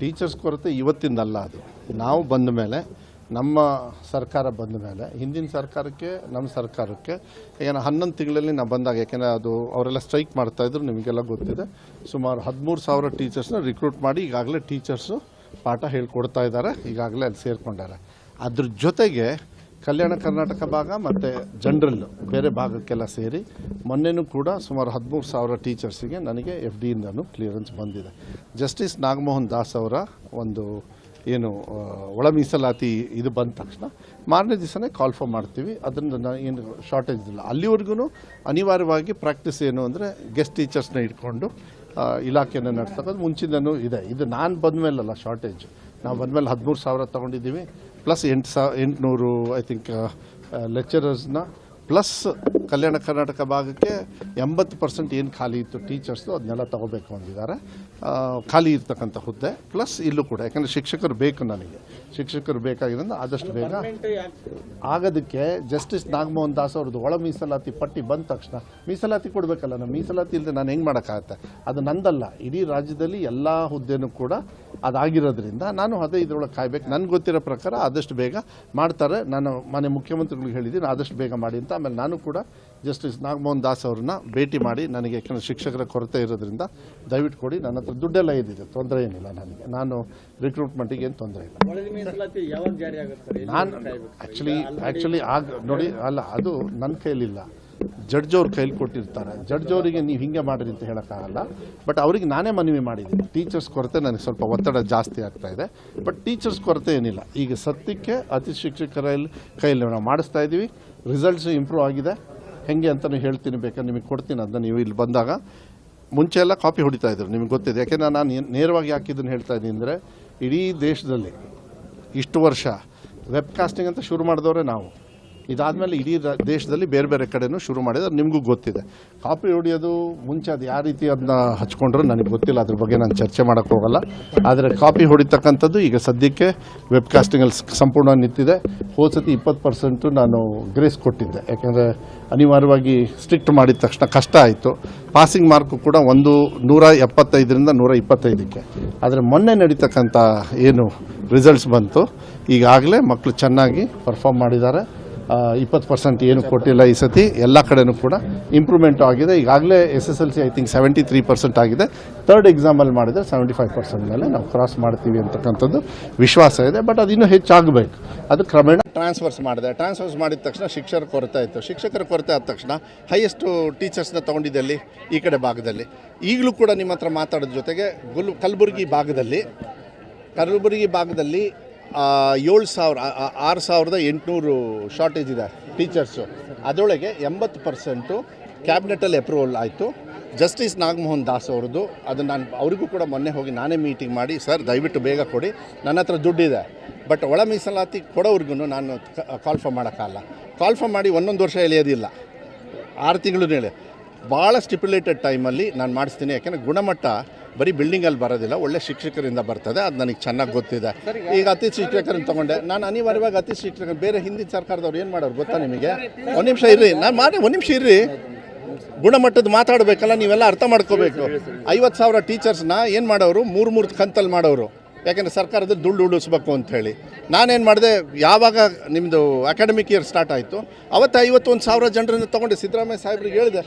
Teachers ಕೊರತೆ ಇವತ್ತಿಂದಲ್ಲ ಅದು. ನಾವು ಬಂದ ಮೇಲೆ, ನಮ್ಮ ಸರ್ಕಾರ ಬಂದ ಮೇಲೆ, ಹಿಂದಿನ ಸರ್ಕಾರಕ್ಕೆ, ನಮ್ಮ ಸರ್ಕಾರಕ್ಕೆ, ಏನ ಹನ್ನೊಂದು ತಿಂಗಳಲ್ಲಿ ನಾವು ಬಂದಾಗ, ಯಾಕೆಂದರೆ ಅದು ಅವರೆಲ್ಲ ಸ್ಟ್ರೈಕ್ ಮಾಡ್ತಾಯಿದ್ರು ನಿಮಗೆಲ್ಲ ಗೊತ್ತಿದೆ. ಸುಮಾರು ಹದಿಮೂರು ಸಾವಿರ ಟೀಚರ್ಸ್ನ ರಿಕ್ರೂಟ್ ಮಾಡಿ ಈಗಾಗಲೇ ಟೀಚರ್ಸು ಪಾಠ ಹೇಳ್ಕೊಡ್ತಾ ಇದ್ದಾರೆ, ಈಗಾಗಲೇ ಅಲ್ಲಿ ಸೇರಿಕೊಂಡಾರೆ. ಅದ್ರ ಜೊತೆಗೆ ಕಲ್ಯಾಣ ಕರ್ನಾಟಕ ಭಾಗ ಮತ್ತು ಜನರಲ್ ಬೇರೆ ಭಾಗಕ್ಕೆಲ್ಲ ಸೇರಿ ಮೊನ್ನೆನೂ ಕೂಡ ಸುಮಾರು ಹದಿಮೂರು ಸಾವಿರ ಟೀಚರ್ಸಿಗೆ ನನಗೆ ಎಫ್ ಡಿಯಿಂದನೂ ಕ್ಲಿಯರೆನ್ಸ್ ಬಂದಿದೆ. ಜಸ್ಟಿಸ್ ನಾಗಮೋಹನ್ ದಾಸ್ ಅವರ ಒಂದು, ಏನು ಒಳ ಮೀಸಲಾತಿ ಇದು ಬಂದ ತಕ್ಷಣ ಮಾರನೇ ದಿವಸನೇ ಕಾಲ್ ಫಾರ್ ಮಾಡ್ತೀವಿ. ಅದರಿಂದ ಏನು ಶಾರ್ಟೇಜ್ ಇಲ್ಲ. ಅಲ್ಲಿವರೆಗೂ ಅನಿವಾರ್ಯವಾಗಿ ಪ್ರಾಕ್ಟೀಸ್ ಏನು ಅಂದರೆ ಗೆಸ್ಟ್ ಟೀಚರ್ಸ್ನ ಇಟ್ಕೊಂಡು ಇಲಾಖೆಯನ್ನು ನಡೆಸ್ತಕ್ಕಂಥ ಮುಂಚಿನೂ ಇದೆ. ಇದು ನಾನು ಬಂದಮೇಲಲ್ಲ ಶಾರ್ಟೇಜ್ ನಾವು ಬಂದಮೇಲೆ ಹದಿಮೂರು ಸಾವಿರ ತೊಗೊಂಡಿದ್ದೀವಿ. ಪ್ಲಸ್ ಎಂಟು ಸಾ ಎಂಟುನೂರು ಐ ಥಿಂಕ್ ಲೆಕ್ಚರರ್ಸ್ನ ಪ್ಲಸ್ ಕಲ್ಯಾಣ ಕರ್ನಾಟಕ ಭಾಗಕ್ಕೆ ಎಂಬತ್ತು ಪರ್ಸೆಂಟ್ ಏನು ಖಾಲಿ ಇತ್ತು ಟೀಚರ್ಸು ಅದನ್ನೆಲ್ಲ ತಗೋಬೇಕು ಅಂದಿದ್ದಾರೆ. ಖಾಲಿ ಇರ್ತಕ್ಕಂಥ ಹುದ್ದೆ. ಪ್ಲಸ್ ಇಲ್ಲೂ ಕೂಡ, ಯಾಕಂದರೆ ಶಿಕ್ಷಕರು ಬೇಕು ನನಗೆ. ಶಿಕ್ಷಕರು ಬೇಕಾಗಿರೋದು ಆದಷ್ಟು ಬೇಗ ಆಗೋದಕ್ಕೆ ಜಸ್ಟಿಸ್ ನಾಗಮೋಹನ್ ದಾಸ್ ಅವ್ರದ್ದು ಒಳ ಮೀಸಲಾತಿ ಪಟ್ಟಿ ಬಂದ ತಕ್ಷಣ ಮೀಸಲಾತಿ ಕೊಡಬೇಕಲ್ಲ, ನಾನು ಮೀಸಲಾತಿ ಇಲ್ಲದೆ ನಾನು ಹೆಂಗೆ ಮಾಡೋಕ್ಕಾಗತ್ತೆ? ಅದು ನಂದಲ್ಲ. ಇಡೀ ರಾಜ್ಯದಲ್ಲಿ ಎಲ್ಲ ಹುದ್ದೆನೂ ಕೂಡ ಅದಾಗಿರೋದ್ರಿಂದ ನಾನು ಅದೇ ಇದರೊಳಗೆ ಕಾಯ್ಬೇಕು. ನನಗೆ ಗೊತ್ತಿರೋ ಪ್ರಕಾರ ಆದಷ್ಟು ಬೇಗ ಮಾಡ್ತಾರೆ. ನಾನು ಮನೆ ಮುಖ್ಯಮಂತ್ರಿಗಳಿಗೆ ಹೇಳಿದ್ದೀನಿ, ಆದಷ್ಟು ಬೇಗ ಮಾಡಿ ಅಂತ ಆಮೇಲೆ ನಾನು ಕೂಡ ಜಸ್ಟಿಸ್ ನಾಗಮೋಹನ್ ದಾಸ್ ಅವ್ರನ್ನ ಭೇಟಿ ಮಾಡಿ ನನಗೆ ಯಾಕಂದರೆ ಶಿಕ್ಷಕರ ಕೊರತೆ ಇರೋದ್ರಿಂದ ದಯವಿಟ್ಟು ಕೊಡಿ. ನನ್ನ ಹತ್ರ ದುಡ್ಡೆಲ್ಲ ಇದ್ದಿದೆ ತೊಂದರೆ ಏನಿಲ್ಲ ನನಗೆ. ನಾನು ರಿಕ್ರೂಟ್ಮೆಂಟಿಗೆ ಏನು ತೊಂದರೆ ಇಲ್ಲ. ನಾನು? ಆ್ಯಕ್ಚುಲಿ ಆ್ಯಕ್ಚುಲಿ ಆಗ ನೋಡಿ ಅಲ್ಲ ಅದು ನನ್ನ ಕೈಲಿಲ್ಲ ಜಡ್ಜ್ ಅವ್ರ ಕೈಲಿ ಕೊಟ್ಟಿರ್ತಾರೆ. ಜಡ್ಜ್ ಅವರಿಗೆ ನೀವು ಹಿಂಗೆ ಮಾಡಿರಿ ಅಂತ ಹೇಳೋಕ್ಕಾಗಲ್ಲ ಬಟ್ ಅವ್ರಿಗೆ ನಾನೇ ಮನವಿ ಮಾಡಿದ್ದೀನಿ. ಟೀಚರ್ಸ್ ಕೊರತೆ ನನಗೆ ಸ್ವಲ್ಪ ಒತ್ತಡ ಜಾಸ್ತಿ ಆಗ್ತಾ ಇದೆ. ಬಟ್ ಟೀಚರ್ಸ್ ಕೊರತೆ ಏನಿಲ್ಲ. ಈಗ ಸತ್ಯಕ್ಕೆ ಅತಿ ಶಿಕ್ಷಕರ ಕೈಯಲ್ಲಿ ನಾವು ಮಾಡಿಸ್ತಾ ಇದ್ದೀವಿ ರಿಸಲ್ಟ್ಸ್ ಇಂಪ್ರೂವ್ ಆಗಿದೆ. ಹೆಂಗೆ ಅಂತಲೂ ಹೇಳ್ತೀನಿ ಬೇಕಾದ್ರೆ ನಿಮಗೆ ಕೊಡ್ತೀನಿ ಅದನ್ನ ನೀವು ಇಲ್ಲಿ ಬಂದಾಗ. ಮುಂಚೆ ಎಲ್ಲ ಕಾಪಿ ಹೊಡಿತಾ ಇದ್ರು. ನಿಮಗೆ ಗೊತ್ತಿದೆ. ಯಾಕೆಂದ್ರೆ ನಾನು ನೇರವಾಗಿ ಯಾಕೆ ಇದನ್ನು ಹೇಳ್ತಾ ಇದ್ದೀನಿ ಅಂದರೆ, ಇಡೀ ದೇಶದಲ್ಲಿ ಇಷ್ಟು ವರ್ಷ ವೆಬ್ಕಾಸ್ಟಿಂಗ್ ಅಂತ ಶುರು ಮಾಡಿದವರೇ ನಾವು. ಇದಾದಮೇಲೆ ಇಡೀ ದೇಶದಲ್ಲಿ ಬೇರೆ ಬೇರೆ ಕಡೆನೂ ಶುರು ಮಾಡಿದ್ರೆ ನಿಮಗೂ ಗೊತ್ತಿದೆ. ಕಾಪಿ ಹೊಡೆಯೋದು ಮುಂಚೆ ಅದು ಯಾವ ರೀತಿ ಅದನ್ನ ಹಚ್ಕೊಂಡ್ರೂ ನನಗೆ ಗೊತ್ತಿಲ್ಲ. ಅದ್ರ ಬಗ್ಗೆ ನಾನು ಚರ್ಚೆ ಮಾಡೋಕ್ಕೆ ಹೋಗಲ್ಲ. ಆದರೆ ಕಾಪಿ ಹೊಡಿತಕ್ಕಂಥದ್ದು ಈಗ ಸದ್ಯಕ್ಕೆ ವೆಬ್ಕಾಸ್ಟಿಂಗಲ್ಲಿ ಸಂಪೂರ್ಣ ನಿಂತಿದೆ. ಹೋದ ಸತಿ ಇಪ್ಪತ್ತು ನಾನು ಗ್ರೇಸ್ ಕೊಟ್ಟಿದ್ದೆ. ಯಾಕೆಂದರೆ ಅನಿವಾರ್ಯವಾಗಿ ಸ್ಟ್ರಿಕ್ಟ್ ಮಾಡಿದ ತಕ್ಷಣ ಕಷ್ಟ ಆಯಿತು. ಪಾಸಿಂಗ್ ಮಾರ್ಕು ಕೂಡ ಒಂದು ನೂರ ಎಪ್ಪತ್ತೈದರಿಂದ ನೂರ ಇಪ್ಪತ್ತೈದಕ್ಕೆ. ಆದರೆ ಮೊನ್ನೆ ನಡೀತಕ್ಕಂಥ ಏನು ರಿಸಲ್ಟ್ಸ್ ಬಂತು. ಈಗಾಗಲೇ ಮಕ್ಕಳು ಚೆನ್ನಾಗಿ ಪರ್ಫಾರ್ಮ್ ಮಾಡಿದ್ದಾರೆ. ಇಪ್ಪತ್ತು ಪರ್ಸೆಂಟ್ ಏನು ಕೊಟ್ಟಿಲ್ಲ ಈ ಸತಿ, ಎಲ್ಲ ಕಡೆನೂ ಕೂಡ ಇಂಪ್ರೂವ್ಮೆಂಟ್ ಆಗಿದೆ. ಈಗಾಗಲೇ S S L C I think seventy three percent ಆಗಿದೆ ತರ್ಡ್ ಎಕ್ಸಾಮಲ್ಲಿ ಮಾಡಿದರೆ ಸೆವೆಂಟಿ ಫೈವ್ ಪರ್ಸೆಂಟ್ ಮೇಲೆ ನಾವು ಕ್ರಾಸ್ ಮಾಡ್ತೀವಿ ಅಂತಕ್ಕಂಥದ್ದು ವಿಶ್ವಾಸ ಇದೆ. ಬಟ್ ಅದು ಇನ್ನೂ ಹೆಚ್ಚಾಗಬೇಕು. ಅದು ಕ್ರಮೇಣ ಟ್ರಾನ್ಸ್ಫರ್ಸ್ ಮಾಡಿದೆ. ಟ್ರಾನ್ಸ್ಫರ್ಸ್ ಮಾಡಿದ ತಕ್ಷಣ ಶಿಕ್ಷಕರ ಕೊರತೆ ಆಯಿತು. ಶಿಕ್ಷಕರ ಕೊರತೆ ಆದ ತಕ್ಷಣ ಹೈಯೆಸ್ಟು ಟೀಚರ್ಸ್ನ ತೊಗೊಂಡಿದ್ದಲ್ಲಿ ಈ ಕಡೆ ಭಾಗದಲ್ಲಿ. ಈಗಲೂ ಕೂಡ ನಿಮ್ಮ ಹತ್ರ ಮಾತಾಡೋದ್ರ ಜೊತೆಗೆ ಗುಲ್ ಕಲಬುರಗಿ ಭಾಗದಲ್ಲಿ ಕಲಬುರಗಿ ಭಾಗದಲ್ಲಿ ಏಳು ಸಾವಿರ ಆರು ಸಾವಿರದ ಎಂಟುನೂರು ಶಾರ್ಟೇಜ್ ಇದೆ ಟೀಚರ್ಸು ಅದರೊಳಗೆ ಎಂಬತ್ತು ಪರ್ಸೆಂಟು ಕ್ಯಾಬಿನೆಟಲ್ಲಿ ಅಪ್ರೂವಲ್ ಆಯಿತು. ಜಸ್ಟಿಸ್ ನಾಗಮೋಹನ್ ದಾಸ್ ಅವ್ರದ್ದು ಅದು ನಾನು, ಅವರಿಗೂ ಕೂಡ ಮೊನ್ನೆ ಹೋಗಿ ನಾನೇ ಮೀಟಿಂಗ್ ಮಾಡಿ, ಸರ್, ದಯವಿಟ್ಟು ಬೇಗ ಕೊಡಿ, ನನ್ನ ಹತ್ರ ದುಡ್ಡಿದೆ. ಬಟ್ ಒಳ ಮೀಸಲಾತಿ ಕೊಡೋವ್ರಿಗೂ ನಾನು ಕಾಲ್ ಫಾರ್ ಮಾಡೋಕ್ಕಲ್ಲ ಕಾಲ್ ಫಾರ್ ಮಾಡಿ ಒಂದೊಂದು ವರ್ಷ ಎಳೆಯೋದಿಲ್ಲ. ಆರು ತಿಂಗಳು ಭಾಳ ಸ್ಟಿಪ್ಯುಲೇಟೆಡ್ ಟೈಮಲ್ಲಿ ನಾನು ಮಾಡಿಸ್ತೀನಿ. ಯಾಕೆಂದರೆ ಗುಣಮಟ್ಟ ಬರೀ ಬಿಲ್ಡಿಂಗಲ್ಲಿ ಬರೋದಿಲ್ಲ ಒಳ್ಳೆ ಶಿಕ್ಷಕರಿಂದ ಬರ್ತದೆ ಅದು ನನಗೆ ಚೆನ್ನಾಗಿ ಗೊತ್ತಿದೆ. ಈಗ ಅತಿ ಶಿಕ್ಷಕರನ್ನು ತೊಗೊಂಡೆ. ನಾನು ಅನಿವಾರ್ಯವಾಗಿ ಅತಿ ಶಿಕ್ಷಕ ಬೇರೆ ಹಿಂದಿನ ಸರ್ಕಾರದವ್ರು ಏನು ಮಾಡೋರು ಗೊತ್ತಾ ನಿಮಗೆ? ಒಂದು ನಿಮಿಷ ಇರ್ರಿ ನಾನು ಮಾಡಿ ಒಂದು ನಿಮಿಷ ಇರ್ರಿ. ಗುಣಮಟ್ಟದ ಮಾತಾಡಬೇಕಲ್ಲ ನೀವೆಲ್ಲ ಅರ್ಥ ಮಾಡ್ಕೋಬೇಕು. ಐವತ್ತು ಸಾವಿರ ಟೀಚರ್ಸ್ನ ಏನು ಮಾಡೋರು? ಮೂರು ಮೂರು ಕಂತಲ್ಲಿ ಮಾಡೋರು. ಯಾಕೆಂದರೆ ಸರ್ಕಾರದ ದುಡ್ಡು ಉಳಿಸ್ಬೇಕು ಅಂತ ಹೇಳಿ. ನಾನೇನು ಮಾಡಿದೆ ಯಾವಾಗ ನಿಮ್ಮದು ಅಕಾಡೆಮಿಕ್ ಇಯರ್ ಸ್ಟಾರ್ಟ್ ಆಯಿತು ಅವತ್ತು ಐವತ್ತೊಂದು ಸಾವಿರ ಜನರನ್ನು ತೊಗೊಂಡೆ. ಸಿದ್ದರಾಮಯ್ಯ ಸಾಹೇಬ್ರಿಗೆ ಹೇಳಿದೆ.